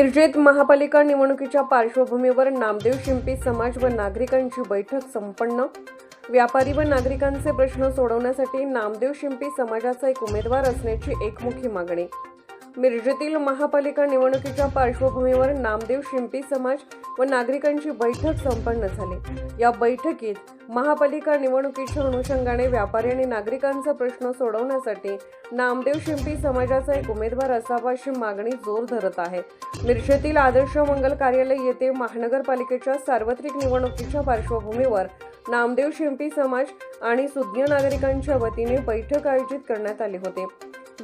मिरजेत महापालिका निवडणुकीच्या पार्श्वभूमीवर नामदेव शिंपी समाज व नागरिकांची बैठक संपन्न. व्यापारी व नागरिकांचे प्रश्न सोडवण्यासाठी नामदेव शिंपी समाजाचा एक उमेदवार असण्याची एकमुखी मागणी. मिरजेतील महापालिका निवडणुकीच्या पार्श्वभूमीवर नामदेव शिंपी समाज व नागरिकांची बैठक संपन्न झाली. या बैठकीत महापालिका निवडणुकीच्या अनुषंगाने व्यापारी आणि नागरिकांचा प्रश्न सोडवण्यासाठी नामदेव शिंपी समाजाचा एक उमेदवार असावा अशी मागणी जोर धरत आहे. मिरजेतील आदर्श मंगल कार्यालय येथे महानगरपालिकेच्या सार्वत्रिक निवडणुकीच्या पार्श्वभूमीवर नामदेव शिंपी समाज आणि सुज्ञ नागरिकांच्या वतीने बैठक आयोजित करण्यात आली होती.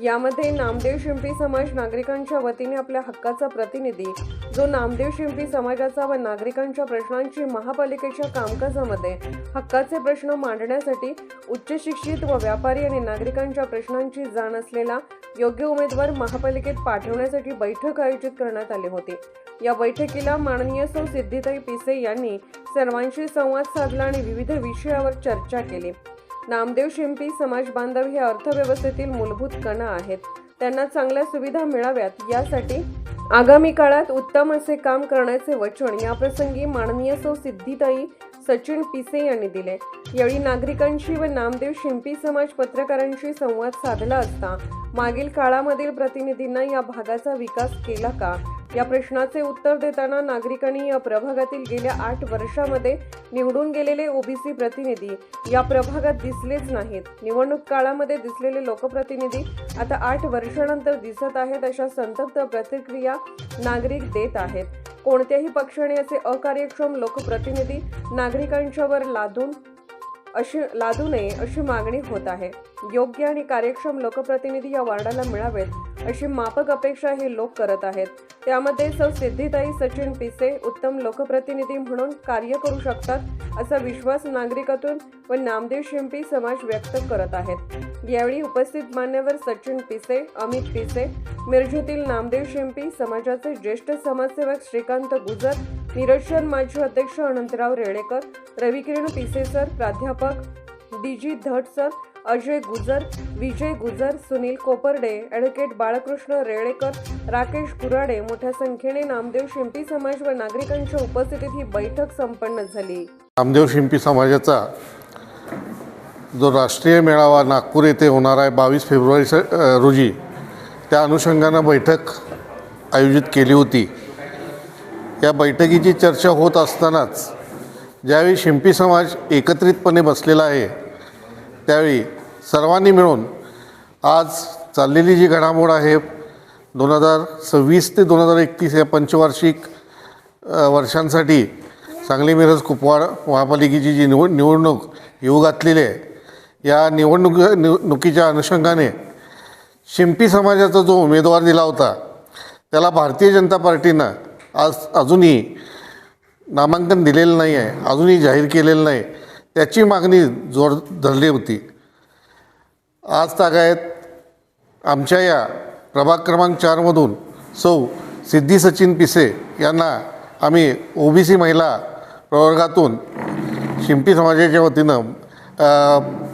यामध्ये नामदेव शिंपी समाज नागरिकांच्या वतीने आपल्या हक्काचा प्रतिनिधी जो नामदेव शिंपी समाजाचा व नागरिकांच्या प्रश्नांची महापालिकेच्या कामकाजामध्ये हक्काचे प्रश्न मांडण्यासाठी उच्च शिक्षित व व्यापारी आणि नागरिकांच्या प्रश्नांची जाण असलेला योग्य उमेदवार महापालिकेत पाठवण्यासाठी बैठक आयोजित करण्यात आली होती. या बैठकीला माननीय सौ सिद्धिताई पिसे यांनी सर्वांशी संवाद साधला आणि विविध विषयावर चर्चा केली. नामदेव शिंपी समाज बांधव हे अर्थव्यवस्थेतील मूलभूत कणा आहेत. त्यांना चांगल्या सुविधा मिळाव्यात यासाठी आगामी काळात उत्तम असे काम करण्याचे वचन याप्रसंगी माननीय सौ सिद्धिताई सचिन पिसे यांनी दिले. यावेळी नागरिकांशी व नामदेव शिंपी समाज पत्रकारांशी संवाद साधला असता मागील काळामधील प्रतिनिधींना या भागाचा विकास केला का? या प्रश्नाचे उत्तर देताना नागरिकांनी या प्रभागातील गेल्या आठ वर्षामध्ये निवडून गेलेले ओबीसी प्रतिनिधी या प्रभागात दिसलेच नाहीत. निवडणूक काळामध्ये दिसलेले लोकप्रतिनिधी आता आठ वर्षानंतर दिसत आहेत अशा संतप्त प्रतिक्रिया नागरिक देत आहेत. कोणत्याही पक्षाने असे अकार्यक्षम लोकप्रतिनिधी नागरिकांच्यावर लादून अशी लादू नये अशी मागणी होत आहे. योग्य आणि कार्यक्षम लोकप्रतिनिधी या वार्डाला मिळावेत अशी मापक अपेक्षा हे लोक करत आहेत. त्यामध्ये सौ सिद्धिताई सचिन पिसे उत्तम लोकप्रतिनिधी म्हणून कार्य करू शकतात. असा विश्वास नागरिकातून व नामदेव शिंपी समाज व्यक्त करत आहेत. यावेळी उपस्थित मान्यवर सचिन पिसे अमित पिसे मिरजूतील नामदेव शिंपी समाजाचे ज्येष्ठ समाजसेवक श्रीकांत गुजर निरक्षर माजी अध्यक्ष अनंतराव रेळेकर रविकिरण पिसे सर प्राध्यापक D G Dhat sir Ajay Gujar Vijay Gujar Sunil Koparde advocate Balkrishna Relekar Rakesh Kurade मोठ्या संख्येने नामदेव शिंपी समाज व नागरिकांच्या उपस्थितीत ही बैठक संपन्न झाली. नामदेव शिंपी समाजाचा जो राष्ट्रीय मेळावा नागपूर येथे होणार आहे बावीस फेब्रुवारी स रोजी त्या अनुषंगानं बैठक आयोजित केली होती. या बैठकीची चर्चा होत असतानाच ज्यावेळी शिंपी समाज एकत्रितपणे बसलेला आहे त्यावेळी सर्वांनी मिळून आज चाललेली जी घडामोड आहे दोन हजार सव्वीस ते दोन हजार एकतीस या पंचवार्षिक वर्षांसाठी सांगली मिरज कुपवाड महापालिकेची जी निवड निवडणूक येऊ घातलेली आहे या निवडणुकी निवडणुकीच्या अनुषंगाने शिंपी समाजाचा जो उमेदवार दिला होता त्याला भारतीय जनता पार्टीनं आज अजूनही नामांकन दिलेलं नाही आहे अजूनही जाहीर केलेलं नाही त्याची मागणी जोर धरली होती. आज तागायत आमच्या या प्रभाग क्रमांक चारमधून सौ सिद्धी सचिन पिसे यांना आम्ही ओ बी सी महिला प्रवर्गातून शिंपी समाजाच्या वतीनं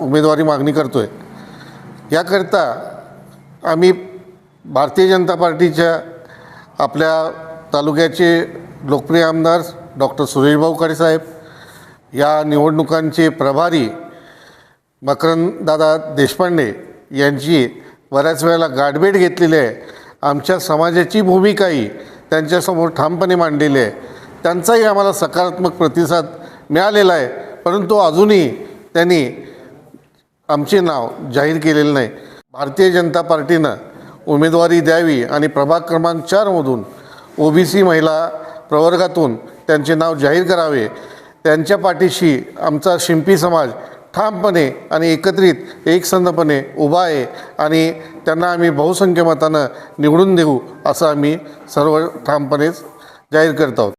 उमेदवारी मागणी करतो आहे याकरिता आम्ही भारतीय जनता पार्टीच्या आपल्या तालुक्याचे लोकप्रिय आमदार डॉक्टर सुरेशभाऊ साहेब या निवडणुकांचे प्रभारी मकरंददादा देशपांडे यांची बऱ्याच वेळेला गाठभेट घेतलेली आहे. आमच्या समाजाची भूमिकाही त्यांच्यासमोर ठामपणे मांडलेली आहे. त्यांचाही आम्हाला सकारात्मक प्रतिसाद मिळालेला आहे. परंतु अजूनही त्यांनी आमचे नाव जाहीर केलेलं नाही. भारतीय जनता पार्टीनं उमेदवारी द्यावी आणि प्रभाग क्रमांक चारमधून ओ बी सी महिला प्रवर्गातून त्यांचे नाव जाहीर करावे. त्यांच्या पाठीशी आमचा शिंपी समाज ठामपणे आणि एकत्रित एकसंधपणे उभा आहे आणि त्यांना आम्ही बहुसंख्य मतानं निवडून देऊ असं आम्ही सर्व ठामपणेच जाहीर करत आहोत.